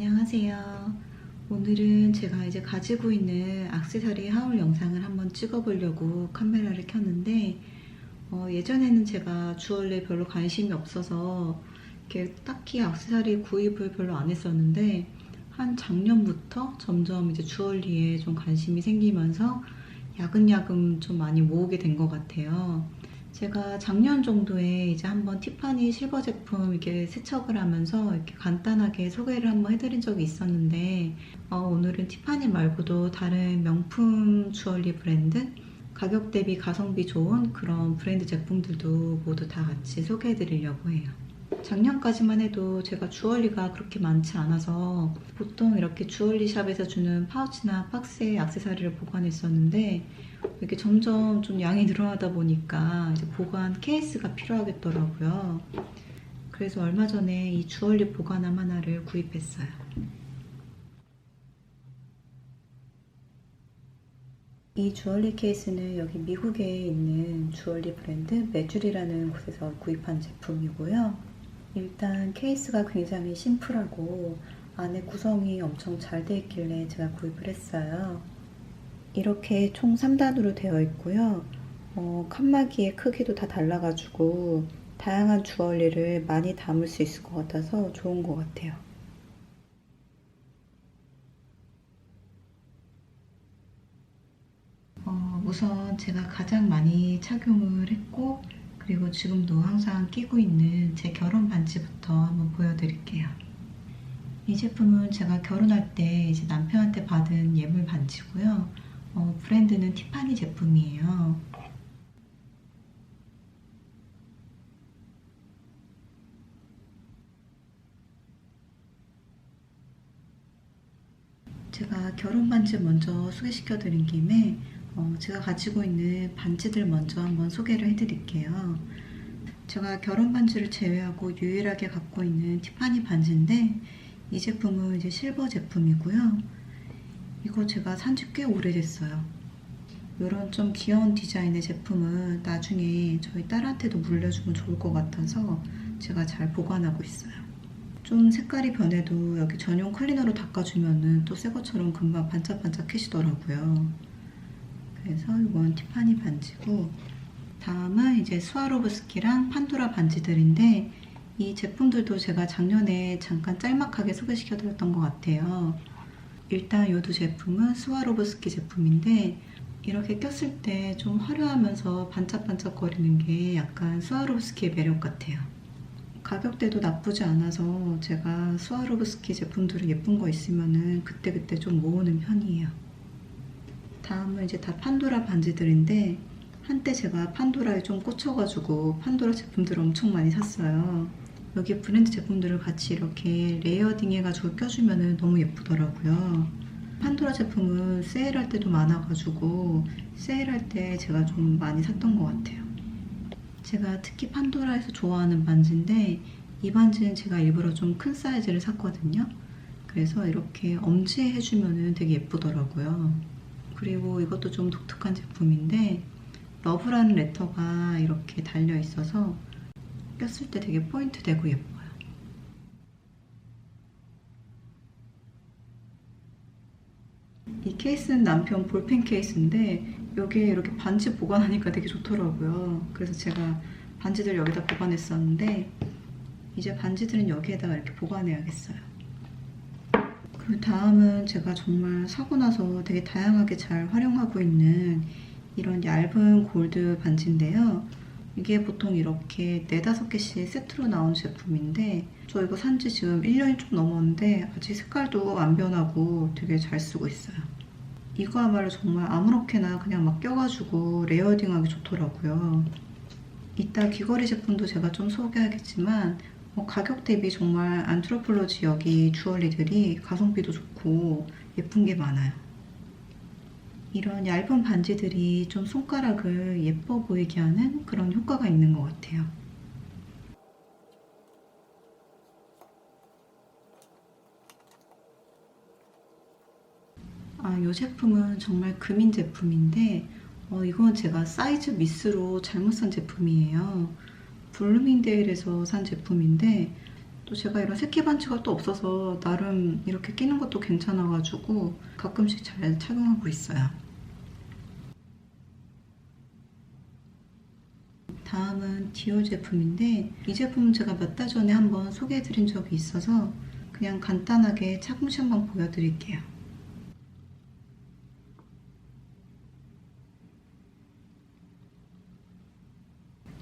안녕하세요. 오늘은 제가 이제 가지고 있는 악세사리 하울 영상을 한번 찍어보려고 카메라를 켰는데 어, 예전에는 제가 주얼리에 별로 관심이 없어서 이렇게 딱히 악세사리 구입을 별로 안 했었는데 한 작년부터 점점 이제 주얼리에 좀 관심이 생기면서 야금야금 좀 많이 모으게 된 것 같아요. 제가 작년 정도에 이제 한번 티파니 실버 제품 이렇게 세척을 하면서 이렇게 간단하게 소개를 한번 해드린 적이 있었는데 어, 오늘은 티파니 말고도 다른 명품 주얼리 브랜드 가격 대비 가성비 좋은 그런 브랜드 제품들도 모두 다 같이 소개해 드리려고 해요. 작년까지만 해도 제가 주얼리가 그렇게 많지 않아서 보통 이렇게 주얼리 샵에서 주는 파우치나 박스에 액세서리를 보관했었는데 이렇게 점점 좀 양이 늘어나다 보니까 이제 보관 케이스가 필요하겠더라고요. 그래서 얼마 전에 이 주얼리 보관함 하나를 구입했어요. 이 주얼리 케이스는 여기 미국에 있는 주얼리 브랜드 메줄이라는 곳에서 구입한 제품이고요. 일단 케이스가 굉장히 심플하고 안에 구성이 엄청 잘 되어 있길래 제가 구입을 했어요. 이렇게 총 3단으로 되어 있고요. 어, 칸막이의 크기도 다 달라가지고 다양한 주얼리를 많이 담을 수 있을 것 같아서 좋은 것 같아요. 어, 우선 제가 가장 많이 착용을 했고 그리고 지금도 항상 끼고 있는 제 결혼 반지부터 한번 보여드릴게요. 이 제품은 제가 결혼할 때 이제 남편한테 받은 예물 반지고요. 어, 브랜드는 티파니 제품이에요. 제가 결혼 반지 먼저 소개시켜 드린 김에 어, 제가 가지고 있는 반지들 먼저 한번 소개를 해드릴게요. 제가 결혼 반지를 제외하고 유일하게 갖고 있는 티파니 반지인데 이 제품은 이제 실버 제품이고요. 이거 제가 산 지 꽤 오래됐어요. 이런 좀 귀여운 디자인의 제품은 나중에 저희 딸한테도 물려주면 좋을 것 같아서 제가 잘 보관하고 있어요. 좀 색깔이 변해도 여기 전용 클리너로 닦아주면 은 또 새 것처럼 금방 반짝반짝해지더라고요. 그래서 이건 티파니 반지고 다음은 이제 스와로브스키랑 판도라 반지들인데 이 제품들도 제가 작년에 잠깐 짤막하게 소개시켜 드렸던 것 같아요. 일단 이 두 제품은 스와로브스키 제품인데 이렇게 꼈을 때 좀 화려하면서 반짝반짝거리는 게 약간 스와로브스키의 매력 같아요. 가격대도 나쁘지 않아서 제가 스와로브스키 제품들은 예쁜 거 있으면은 그때그때 좀 모으는 편이에요. 다음은 이제 다 판도라 반지들인데 한때 제가 판도라에 좀 꽂혀가지고 판도라 제품들을 엄청 많이 샀어요. 여기 브랜드 제품들을 같이 이렇게 레이어딩 해가지고 껴주면 너무 예쁘더라고요. 판도라 제품은 세일할 때도 많아가지고 세일할 때 제가 좀 많이 샀던 것 같아요. 제가 특히 판도라에서 좋아하는 반지인데 이 반지는 제가 일부러 좀 큰 사이즈를 샀거든요. 그래서 이렇게 엄지해주면 되게 예쁘더라고요. 그리고 이것도 좀 독특한 제품인데 러브라는 레터가 이렇게 달려 있어서 꼈을 때 되게 포인트 되고 예뻐요. 이 케이스는 남편 볼펜 케이스인데 여기에 이렇게 반지 보관하니까 되게 좋더라고요. 그래서 제가 반지들 여기다 보관했었는데 이제 반지들은 여기에다가 이렇게 보관해야겠어요. 그 다음은 제가 정말 사고 나서 되게 다양하게 잘 활용하고 있는 이런 얇은 골드 반지인데요. 이게 보통 이렇게 4, 5개씩 세트로 나온 제품인데 저 이거 산 지 지금 1년이 좀 넘었는데 아직 색깔도 안 변하고 되게 잘 쓰고 있어요. 이거야말로 정말 아무렇게나 그냥 막 껴가지고 레이어딩하기 좋더라고요. 이따 귀걸이 제품도 제가 좀 소개하겠지만 뭐 가격 대비 정말 안트로폴로지 여기 주얼리들이 가성비도 좋고 예쁜 게 많아요. 이런 얇은 반지들이 좀 손가락을 예뻐 보이게 하는 그런 효과가 있는 것 같아요. 아, 이 제품은 정말 금인 제품인데 어, 이건 제가 사이즈 미스로 잘못 산 제품이에요. 블루밍데일에서 산 제품인데 또 제가 이런 새끼 반지가 또 없어서 나름 이렇게 끼는 것도 괜찮아가지고 가끔씩 잘 착용하고 있어요. 다음은 디올 제품인데 이 제품은 제가 몇 달 전에 한번 소개해드린 적이 있어서 그냥 간단하게 한번 보여드릴게요.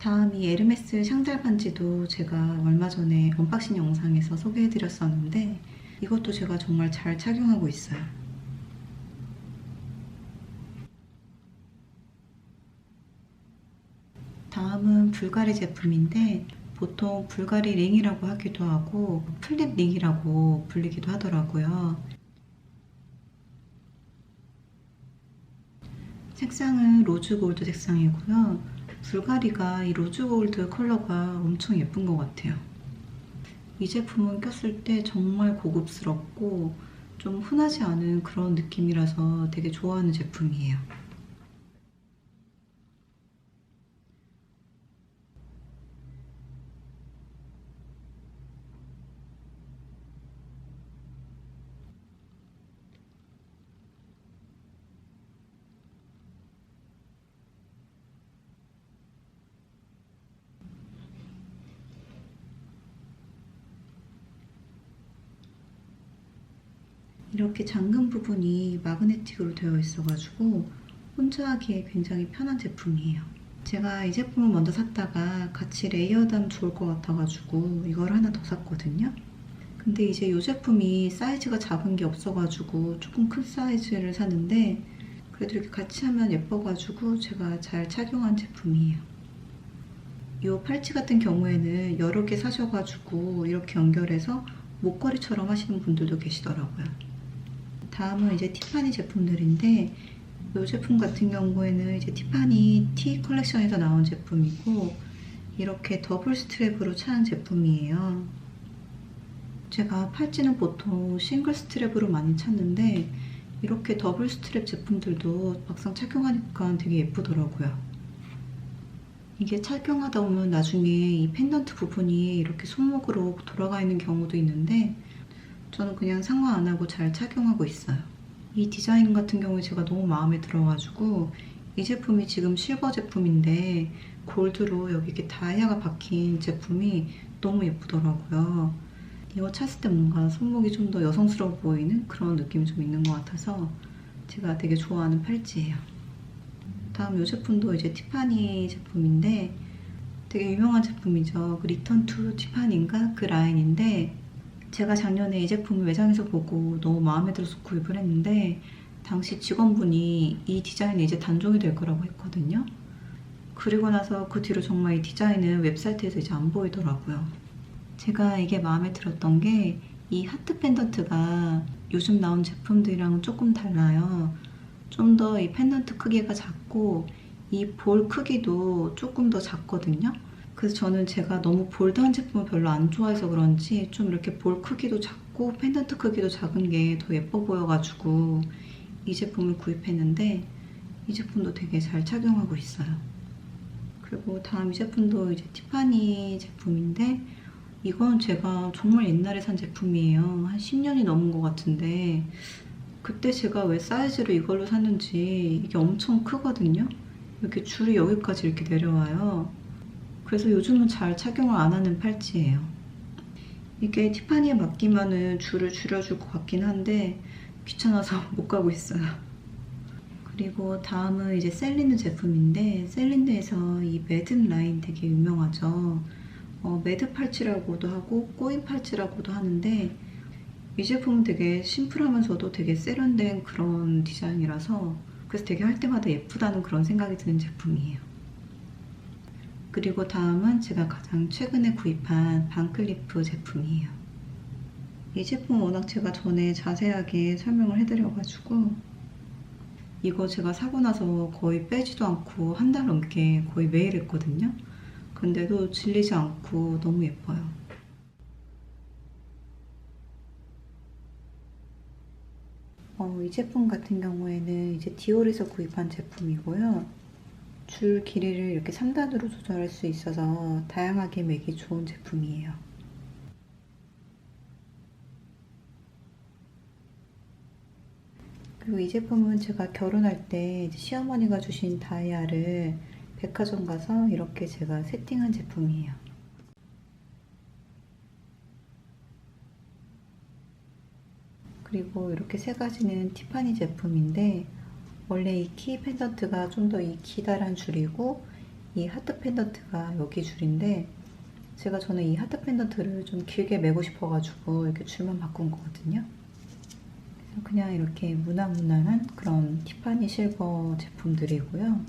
다음 이 에르메스 샹달 반지도 제가 얼마 전에 언박싱 영상에서 소개해드렸었는데 이것도 제가 정말 잘 착용하고 있어요. 다음은 불가리 제품인데 보통 불가리 링이라고 하기도 하고 플립 링이라고 불리기도 하더라고요. 색상은 로즈 골드 색상이고요. 불가리가 이 로즈 골드 컬러가 엄청 예쁜 것 같아요. 이 제품은 꼈을 때 정말 고급스럽고 좀 흔하지 않은 그런 느낌이라서 되게 좋아하는 제품이에요. 이렇게 잠금 부분이 마그네틱으로 되어 있어가지고 혼자 하기에 굉장히 편한 제품이에요. 제가 이 제품을 먼저 샀다가 같이 레이어드하면 좋을 것 같아가지고 이걸 하나 더 샀거든요. 근데 이제 이 제품이 사이즈가 작은 게 없어가지고 조금 큰 사이즈를 샀는데 그래도 이렇게 같이 하면 예뻐가지고 제가 잘 착용한 제품이에요. 이 팔찌 같은 경우에는 여러 개 사셔가지고 이렇게 연결해서 목걸이처럼 하시는 분들도 계시더라고요. 다음은 이제 티파니 제품들인데 이 제품 같은 경우에는 이제 티파니 티 컬렉션에서 나온 제품이고 이렇게 더블 스트랩으로 차는 제품이에요. 제가 팔찌는 보통 싱글 스트랩으로 많이 찾는데 이렇게 더블 스트랩 제품들도 막상 착용하니까 되게 예쁘더라고요. 이게 착용하다 보면 나중에 이 펜던트 부분이 이렇게 손목으로 돌아가 있는 경우도 있는데 저는 그냥 상관 안 하고 잘 착용하고 있어요. 이 디자인 같은 경우에 제가 너무 마음에 들어가지고 이 제품이 지금 실버 제품인데 골드로 여기 이렇게 다이아가 박힌 제품이 너무 예쁘더라고요. 이거 찼을 때 뭔가 손목이 좀 더 여성스러워 보이는 그런 느낌이 좀 있는 것 같아서 제가 되게 좋아하는 팔찌예요. 다음 이 제품도 이제 티파니 제품인데 되게 유명한 제품이죠. 그 리턴 투 티파니인가 그 라인인데 제가 작년에 이 제품을 매장에서 보고 너무 마음에 들어서 구입을 했는데 당시 직원분이 이 디자인이 이제 단종이 될 거라고 했거든요. 그리고 나서 그 뒤로 정말 이 디자인은 웹사이트에서 이제 안 보이더라고요. 제가 이게 마음에 들었던 게 이 하트 펜던트가 요즘 나온 제품들이랑은 조금 달라요. 좀 더 이 펜던트 크기가 작고 이 볼 크기도 조금 더 작거든요. 그래서 저는 제가 너무 볼드한 제품을 별로 안 좋아해서 그런지 좀 이렇게 볼 크기도 작고 펜던트 크기도 작은 게 더 예뻐 보여가지고 이 제품을 구입했는데 이 제품도 되게 잘 착용하고 있어요. 그리고 다음 이 제품도 이제 티파니 제품인데 이건 제가 정말 옛날에 산 제품이에요. 한 10년이 넘은 것 같은데 그때 제가 왜 사이즈를 이걸로 샀는지 이게 엄청 크거든요. 이렇게 줄이 여기까지 이렇게 내려와요. 그래서 요즘은 잘 착용을 안 하는 팔찌예요. 이게 티파니에 맡기면은 줄을 줄여줄 것 같긴 한데 귀찮아서 못 가고 있어요. 그리고 다음은 이제 셀린느 제품인데 셀린느에서 이 매듭 라인 되게 유명하죠. 어, 매듭 팔찌라고도 하고 꼬인 팔찌라고도 하는데 이 제품은 되게 심플하면서도 되게 세련된 그런 디자인이라서 그래서 되게 할 때마다 예쁘다는 그런 생각이 드는 제품이에요. 그리고 다음은 제가 가장 최근에 구입한 반클리프 제품이에요. 이 제품은 워낙 제가 전에 자세하게 설명을 해드려가지고 이거 제가 사고 나서 거의 빼지도 않고 한 달 넘게 거의 매일 했거든요. 근데도 질리지 않고 너무 예뻐요. 어, 이 제품 같은 경우에는 이제 디올에서 구입한 제품이고요. 줄 길이를 이렇게 3단으로 조절할 수 있어서 다양하게 매기 좋은 제품이에요. 그리고 이 제품은 제가 결혼할 때 시어머니가 주신 다이아를 백화점 가서 이렇게 제가 세팅한 제품이에요. 그리고 이렇게 세 가지는 티파니 제품인데 원래 이 키 펜던트가 좀 더 이 기다란 줄이고 이 하트 펜던트가 여기 줄인데 제가 저는 이 하트 펜던트를 좀 길게 매고 싶어가지고 이렇게 줄만 바꾼 거거든요. 그냥 이렇게 무난무난한 그런 티파니 실버 제품들이고요.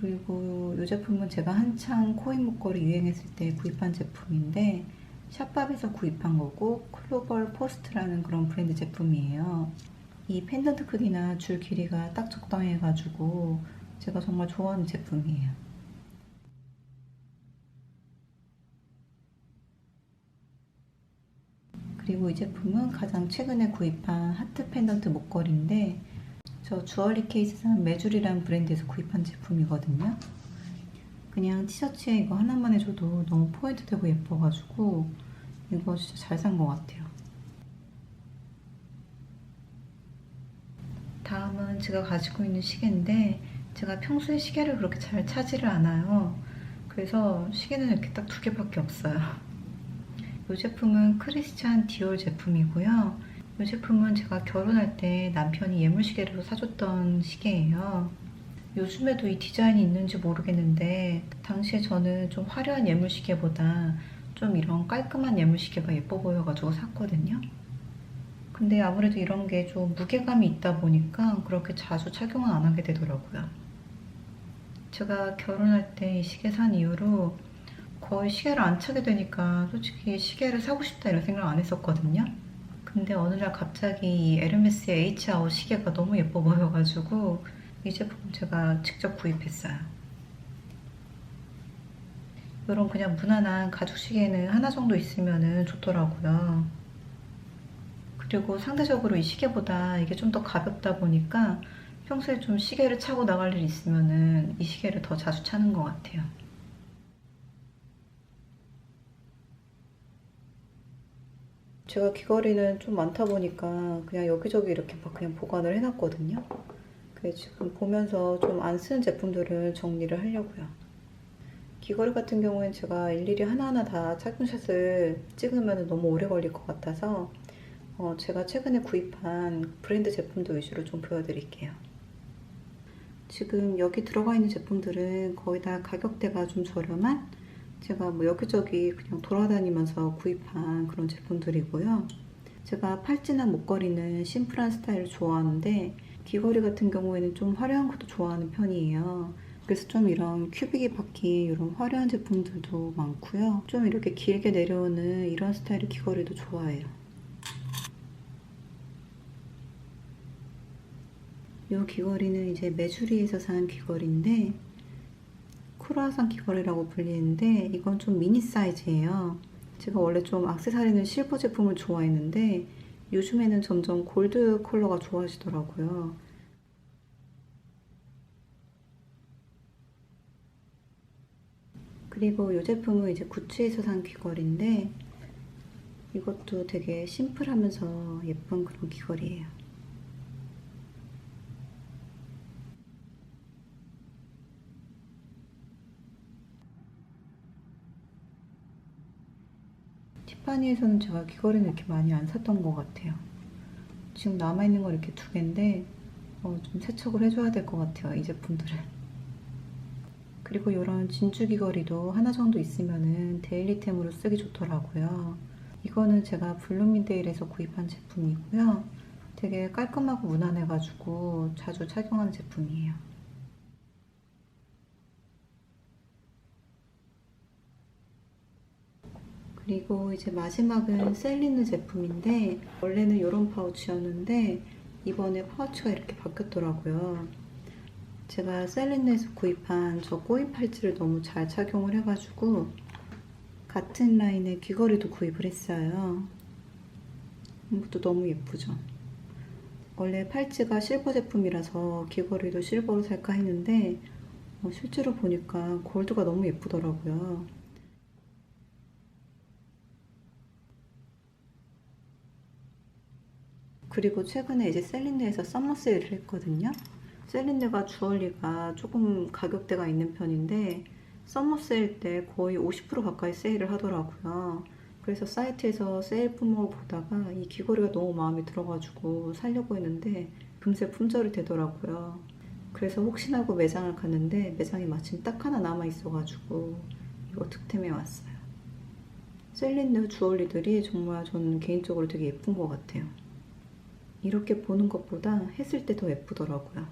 그리고 이 제품은 제가 한창 코인 목걸이 유행했을 때 구입한 제품인데 샵밥에서 구입한 거고 클로벌 포스트라는 그런 브랜드 제품이에요. 이 펜던트 크기나 줄 길이가 딱 적당해가지고 제가 정말 좋아하는 제품이에요. 그리고 이 제품은 가장 최근에 구입한 하트 펜던트 목걸이인데 저 주얼리 케이스산 메줄이라는 브랜드에서 구입한 제품이거든요. 그냥 티셔츠에 이거 하나만 해줘도 너무 포인트 되고 예뻐가지고 이거 진짜 잘 산 것 같아요. 다음은 제가 가지고 있는 시계인데 제가 평소에 시계를 그렇게 잘 차지를 않아요. 그래서 시계는 이렇게 딱 두 개밖에 없어요. 이 제품은 크리스찬 디올 제품이고요. 이 제품은 제가 결혼할 때 남편이 예물시계로 사줬던 시계예요. 요즘에도 이 디자인이 있는지 모르겠는데 당시에 저는 좀 화려한 예물시계보다 좀 이런 깔끔한 예물시계가 예뻐 보여가지고 샀거든요. 근데 아무래도 이런 게 좀 무게감이 있다 보니까 그렇게 자주 착용은 안 하게 되더라고요. 제가 결혼할 때 이 시계 산 이후로 거의 시계를 안 차게 되니까 솔직히 시계를 사고 싶다 이런 생각 안 했었거든요. 근데 어느 날 갑자기 이 에르메스의 H아웃 시계가 너무 예뻐 보여가지고 이 제품 제가 직접 구입했어요. 이런 그냥 무난한 가죽 시계는 하나 정도 있으면 좋더라고요. 그리고 상대적으로 이 시계보다 이게 좀 더 가볍다 보니까 평소에 좀 시계를 차고 나갈 일 있으면은 이 시계를 더 자주 차는 것 같아요. 제가 귀걸이는 좀 많다 보니까 그냥 여기저기 이렇게 막 그냥 보관을 해놨거든요. 그래서 지금 보면서 좀 안 쓰는 제품들을 정리를 하려고요. 귀걸이 같은 경우엔 제가 일일이 하나하나 다 착용샷을 찍으면 너무 오래 걸릴 것 같아서 어, 제가 최근에 구입한 브랜드 제품들 위주로 좀 보여드릴게요. 지금 여기 들어가 있는 제품들은 거의 다 가격대가 좀 저렴한 제가 뭐 여기저기 그냥 돌아다니면서 구입한 그런 제품들이고요. 제가 팔찌나 목걸이는 심플한 스타일을 좋아하는데 귀걸이 같은 경우에는 좀 화려한 것도 좋아하는 편이에요. 그래서 좀 이런 큐빅이 박힌 이런 화려한 제품들도 많고요. 좀 이렇게 길게 내려오는 이런 스타일의 귀걸이도 좋아해요. 이 귀걸이는 이제 메주리에서 산 귀걸이인데 크루아상 귀걸이라고 불리는데 이건 좀 미니 사이즈예요. 제가 원래 좀 악세사리는 실버 제품을 좋아했는데 요즘에는 점점 골드 컬러가 좋아지더라고요. 그리고 이 제품은 이제 구찌에서 산 귀걸이인데 이것도 되게 심플하면서 예쁜 그런 귀걸이에요. 티파니에서는 제가 귀걸이는 이렇게 많이 안 샀던 것 같아요. 지금 남아있는 거 이렇게 두 개인데 어, 좀 세척을 해줘야 될 것 같아요. 이 제품들을. 그리고 이런 진주 귀걸이도 하나 정도 있으면은 데일리템으로 쓰기 좋더라고요. 이거는 제가 블루민데일에서 구입한 제품이고요. 되게 깔끔하고 무난해가지고 자주 착용하는 제품이에요. 그리고 이제 마지막은 셀리누 제품인데 원래는 이런 파우치였는데 이번에 파우치가 이렇게 바뀌었더라고요. 제가 셀리누에서 구입한 저 꼬인 팔찌를 너무 잘 착용을 해가지고 같은 라인의 귀걸이도 구입을 했어요. 이것도 너무 예쁘죠? 원래 팔찌가 실버 제품이라서 귀걸이도 실버로 살까 했는데 어, 실제로 보니까 골드가 너무 예쁘더라고요. 그리고 최근에 이제 셀린느에서 썸머 세일을 했거든요. 셀린느가 주얼리가 조금 가격대가 있는 편인데 썸머 세일 때 거의 50% 가까이 세일을 하더라고요. 그래서 사이트에서 세일 품목을 보다가 이 귀걸이가 너무 마음에 들어가지고 살려고 했는데 금세 품절이 되더라고요. 그래서 혹시나 하고 매장을 갔는데 매장이 마침 딱 하나 남아 있어가지고 이거 득템해 왔어요. 셀린느 주얼리들이 정말 저는 개인적으로 되게 예쁜 것 같아요. 이렇게 보는 것보다 했을 때 더 예쁘더라고요.